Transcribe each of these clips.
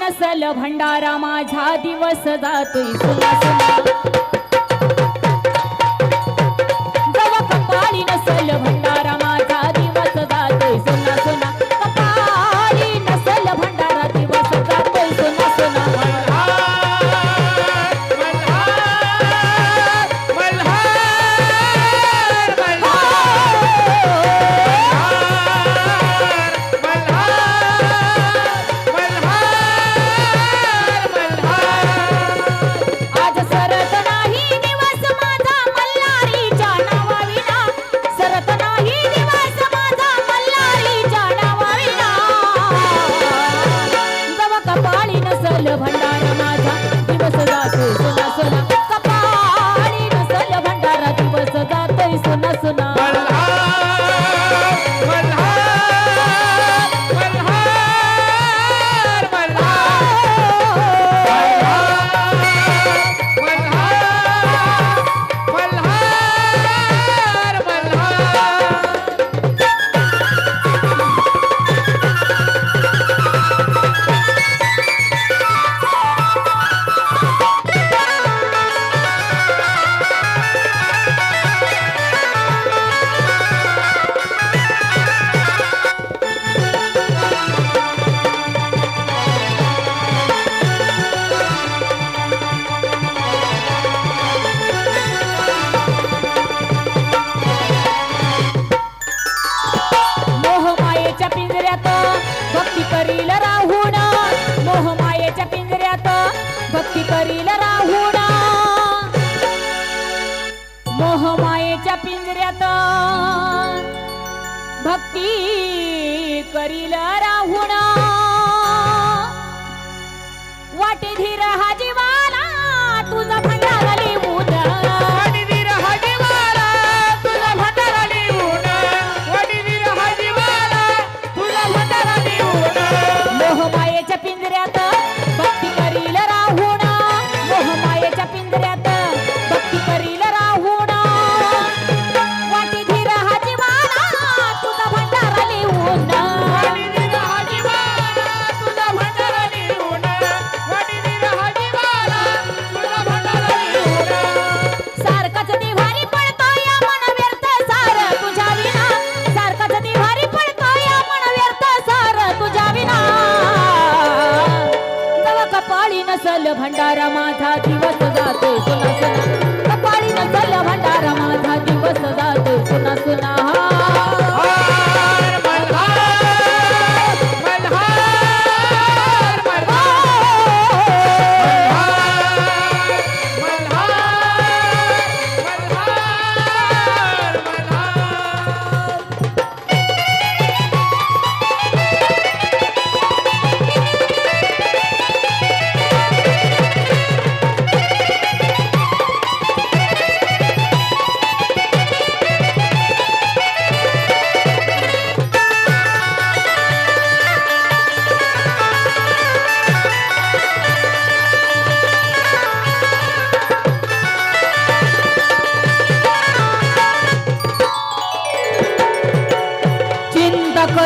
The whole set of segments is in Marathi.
नसल भंडारा माझा दिवस जातोय. सुना सुना. करील राहून मोहमायेच्या पिंजऱ्यात भक्ती करील राहून मोहमायेच्या पिंजऱ्यात भक्ती करील राहून भंडारा माझा दिवस जातो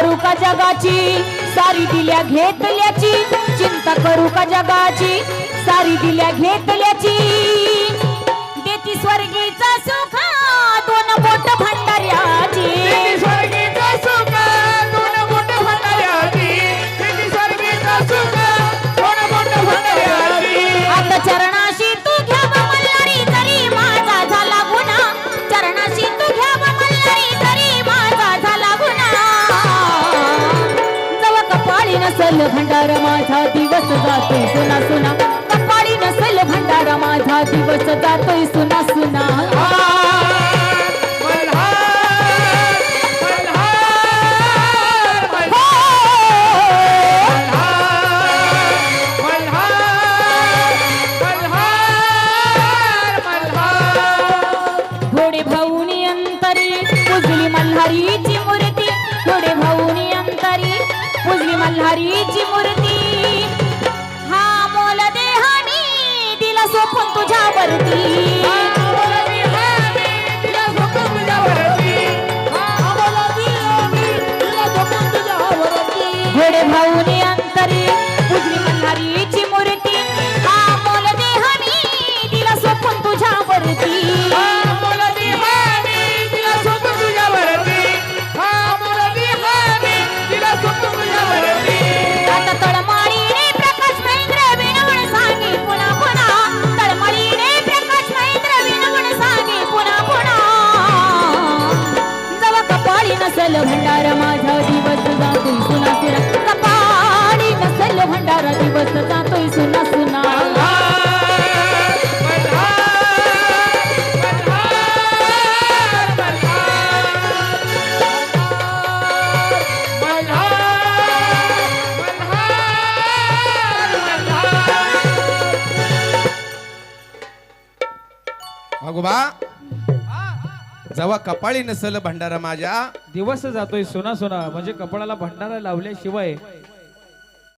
करू का जगाची? सारी दिल्या घेतल्याची. चिंता करू का जगाची? सारी दिल्या घेतल्याची. देती स्वर्गीचा नसल भंडार माझा दिवस जातोय सुना सुना. कपाळी नसेल भंडारा माझा दिवस जातोय सुना सुना. भाऊनी अंतरी उजली मल्हारीची मूर्ती. थोडे भाऊनी मल्हारीची मूर्ती. हा मोल देहानी दिला सोपून तुझ्यावरती. घोडे भाऊनी अंतरी उजवी मल्हारीची मूर्ती. नसल भंडार माझा दिवस जातोय सुना सुना कपाळी नसल भंडार दिवस जातोय सुना सुना अगोबा जेव्हा कपाळी नसल भंडारा माझ्या. दिवस जातोय सोना सोना. म्हणजे कपाळाला भंडारा लावल्याशिवाय